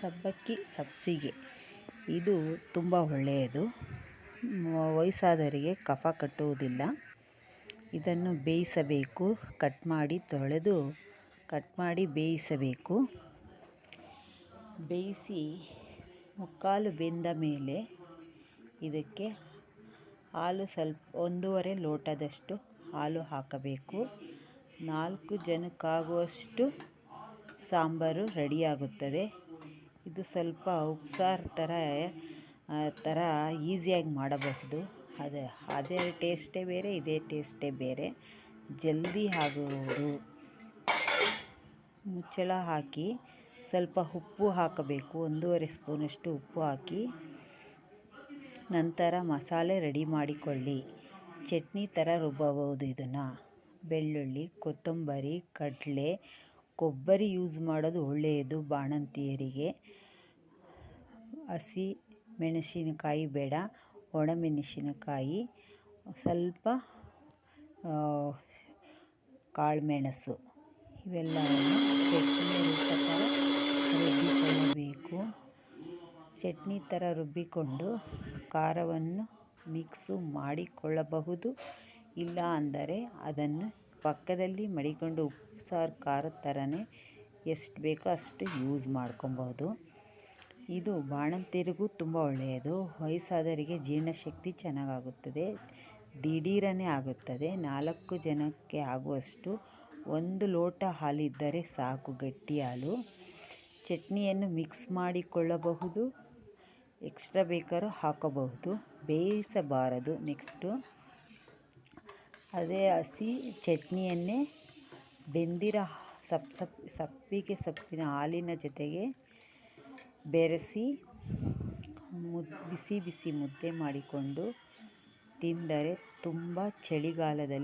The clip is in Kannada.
ಸಬ್ಬಕ್ಕಿ ಸಬ್ಸಿಗೆ. ಇದು ತುಂಬ ಒಳ್ಳೆಯದು. ವಯಸ್ಸಾದವರಿಗೆ ಕಫ ಕಟ್ಟುವುದಿಲ್ಲ. ಇದನ್ನು ಬೇಯಿಸಬೇಕು. ಕಟ್ ಮಾಡಿ ತೊಳೆದು ಕಟ್ ಮಾಡಿ ಬೇಯಿಸಬೇಕು. ಬೇಯಿಸಿ ಮುಕ್ಕಾಲು ಬೆಂದ ಮೇಲೆ ಇದಕ್ಕೆ ಹಾಲು ಸ್ವಲ್ಪ, ಒಂದೂವರೆ ಲೋಟದಷ್ಟು ಹಾಲು ಹಾಕಬೇಕು. ನಾಲ್ಕು ಜನಕ್ಕಾಗುವಷ್ಟು ಸಾಂಬಾರು ರೆಡಿಯಾಗುತ್ತದೆ. ಇದು ಸ್ವಲ್ಪ ಉಪ್ಸಾರು ಥರ ಥರ ಈಸಿಯಾಗಿ ಮಾಡಬಹುದು. ಅದು, ಅದೇ ಟೇಸ್ಟೇ ಬೇರೆ, ಇದೇ ಟೇಸ್ಟೇ ಬೇರೆ. ಜಲ್ದಿ ಆಗುವುದು ಮುಚ್ಚಳ ಹಾಕಿ ಸ್ವಲ್ಪ ಉಪ್ಪು ಹಾಕಬೇಕು. ಒಂದೂವರೆ ಸ್ಪೂನಷ್ಟು ಉಪ್ಪು ಹಾಕಿ ನಂತರ ಮಸಾಲೆ ರೆಡಿ ಮಾಡಿಕೊಳ್ಳಿ. ಚಟ್ನಿ ಥರ ರುಬ್ಬಬಹುದು ಇದನ್ನು. ಬೆಳ್ಳುಳ್ಳಿ, ಕೊತ್ತಂಬರಿ, ಕಡಲೆ ಕೊಬ್ಬರಿ ಯೂಸ್ ಮಾಡೋದು ಒಳ್ಳೆಯದು ಬಾಣಂತಿಯರಿಗೆ. ಹಸಿ ಮೆಣಸಿನಕಾಯಿ ಬೇಡ, ಒಣಮೆಣಸಿನಕಾಯಿ, ಸ್ವಲ್ಪ ಕಾಳುಮೆಣಸು. ಇವೆಲ್ಲವನ್ನು ಚಟ್ನಿ ರೂಪದಲ್ಲಿ ರುಬ್ಬಿಕೊಳ್ಳಬೇಕು. ಚಟ್ನಿ ಥರ ರುಬ್ಬಿಕೊಂಡು ಖಾರವನ್ನು ಮಿಕ್ಸು ಮಾಡಿಕೊಳ್ಳಬಹುದು. ಇಲ್ಲ ಅಂದರೆ ಅದನ್ನು ಪಕ್ಕದಲ್ಲಿ ಮಡಿಕೊಂಡು ಉಪ್ಸಾರು ಸಾರು ಖಾರದ ಥರನೇ ಎಷ್ಟು ಬೇಕೋ ಅಷ್ಟು ಯೂಸ್ ಮಾಡ್ಕೊಬೋದು. ಇದು ಬಾಣಂತಿಯರಿಗೂ ತುಂಬ ಒಳ್ಳೆಯದು. ವಯಸ್ಸಾದವರಿಗೆ ಜೀರ್ಣಶಕ್ತಿ ಚೆನ್ನಾಗಾಗುತ್ತದೆ. ದಿಢೀರನೇ ಆಗುತ್ತದೆ. ನಾಲ್ಕು ಜನಕ್ಕೆ ಆಗುವಷ್ಟು ಒಂದು ಲೋಟ ಹಾಲಿದ್ದರೆ ಸಾಕು ಗಟ್ಟಿ ಹಾಲು. ಚಟ್ನಿಯನ್ನು ಮಿಕ್ಸ್ ಮಾಡಿಕೊಳ್ಳಬಹುದು. ಎಕ್ಸ್ಟ್ರಾ ಬೇಕಾದ್ರೂ ಹಾಕಬಹುದು. ಬೇಯಿಸಬಾರದು. ನೆಕ್ಸ್ಟು ಅದೇ ಹಸಿ ಚಟ್ನಿಯನ್ನೇ ಬೆಂದಿರೋ ಸಪ್ ಸಪ್ ಸಪ್ಪಿಗೆ ಸೊಪ್ಪಿನ ಹಾಲಿನ ಜೊತೆಗೆ ಬೆರೆಸಿ ಮುದ್ ಬಿಸಿ ಬಿಸಿ ಮುದ್ದೆ ಮಾಡಿಕೊಂಡು ತಿಂದರೆ ತುಂಬ ಚಳಿಗಾಲದಲ್ಲಿ